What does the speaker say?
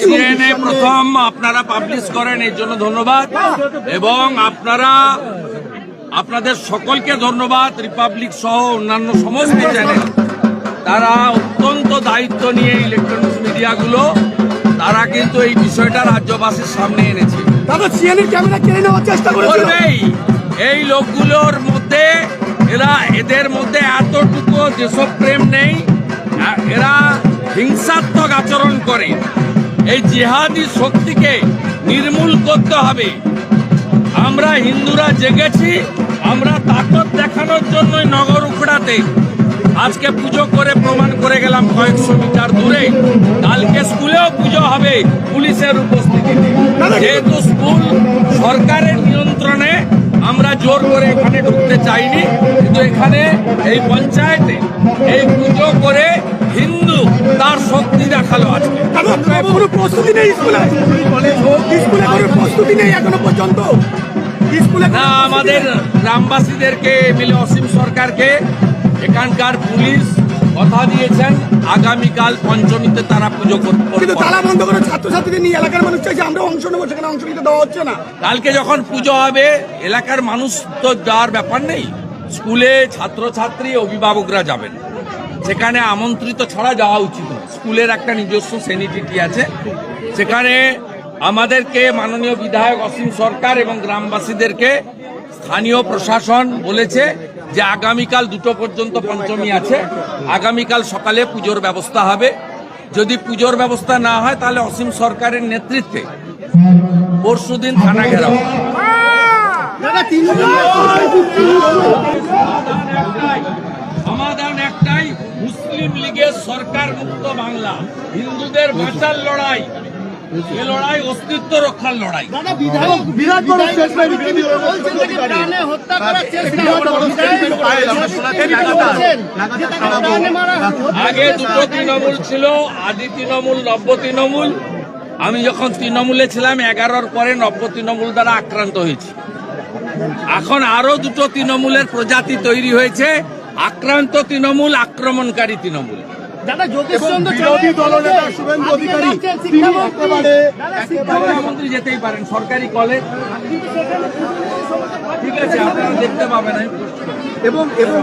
CNA প্রথম আপনারা publish করেন এর জন্য ধন্যবাদ। এবং আপনারা আপনাদের সকলকে ধন্যবাদ রিপাবলিক সহ অন্যান্য সমস্ত চ্যানেল তারা অত্যন্ত দায়িত্ব নিয়ে ইলেকট্রনিক্স মিডিয়াগুলো তারা কিন্তু এই বিষয়টা রাজ্যবাসীর সামনে এনেছে। দাদা সিএনএর ক্যামেরা কেড়ে নেওয়ার চেষ্টা করবেই। এই লোকগুলোর মধ্যে এরা এদের মধ্যে এতটুকু দেশপ্রেম নেই আ- এরা হিংসাত্মক আচরণ করে। এই জিহাদি শক্তিকে নির্মূল করতে হবে। আমরা হিন্দুরা জেগেছি আমরা তাকত দেখানোর জন্যই নগর উখড়াতে আজকে পুজো করে প্রমাণ করে গেলাম কয়েকশো মিটার দূরে। কালকে স্কুলেও পুজো হবে পুলিশের উপস্থিতিতে। যেহেতু স্কুল সরকারের নিয়ন্ত্রণে আমরা জোর করে এখানে ঢুকতে চাইনি। কিন্তু এখানে এই পঞ্চায়েতে এই পুজো করে তার শক্তি দেখাল আজকে। কোনো প্রস্তুতি নেই স্কুলে? স্কুলে কোনো প্রস্তুতি নেই এখনও পর্যন্ত? স্কুলে না আমাদের গ্রামবাসীদেরকে এমএলএ অসীম সরকারকে এখানকার পুলিশ কথা দিয়েছেন। আগামীকাল পঞ্চমীতে তারা পুজো কর- কিন্তু করবে তালা বন্ধ করে ছাত্রছাত্রীদের নিয়ে এলাকার মানুষ চাইছে আমরা অংশ নেব সেখানে অংশ নিতে দেওয়া হচ্ছে না। কালকে যখন পুজো হবে এলাকার মানুষ তো যাওয়ার ব্যাপার নেই। স্কুলে ছাত্রছাত্রী অভিভাবকরা যাবেন। সেখানে আমন্ত্রিত ছাড়া যাওয়া উচিত স্কুলের একটা নিজস্ব সেনিটিটি আছে। সেখানে আমাদেরকে মাননীয় বিধায়ক অসীম সরকার এবং গ্রামবাসীদেরকে স্থানীয় প্রশাসন বলেছে যে আগামীকাল দুটো পর্যন্ত পঞ্চমী আছে। আগামীকাল সকালে পুজোর ব্যবস্থা হবে। যদি পুজোর ব্যবস্থা না হয়, তাহলে অসীম সরকারের নেতৃত্বে পরশুদিন থানা ঘেরাও। বাংলা হিন্দুদের বাঁচার লড়াই এ লড়াই অস্তিত্ব রক্ষার লড়াই। আগে দুটো তৃণমূল ছিল আদি তৃণমূল নব্য তৃণমূল। আমি যখন তৃণমূলে ছিলাম এগারোর পরে নব্য তৃণমূল দ্বারা আক্রান্ত হয়েছি। এখন আরও দুটো তৃণমূলের প্রজাতি তৈরি হয়েছে আক্রান্ত তৃণমূল আক্রমণকারী তৃণমূল। দাদা যোগেশ চন্দ্র বিরোধী দলনেতা শুভেন্দু অধিকারী তিনি একেবারে শিক্ষামন্ত্রী যেতেই পারেন সরকারি কলেজ ঠিক আছে আপনারা দেখতে পাবেন এবং এবং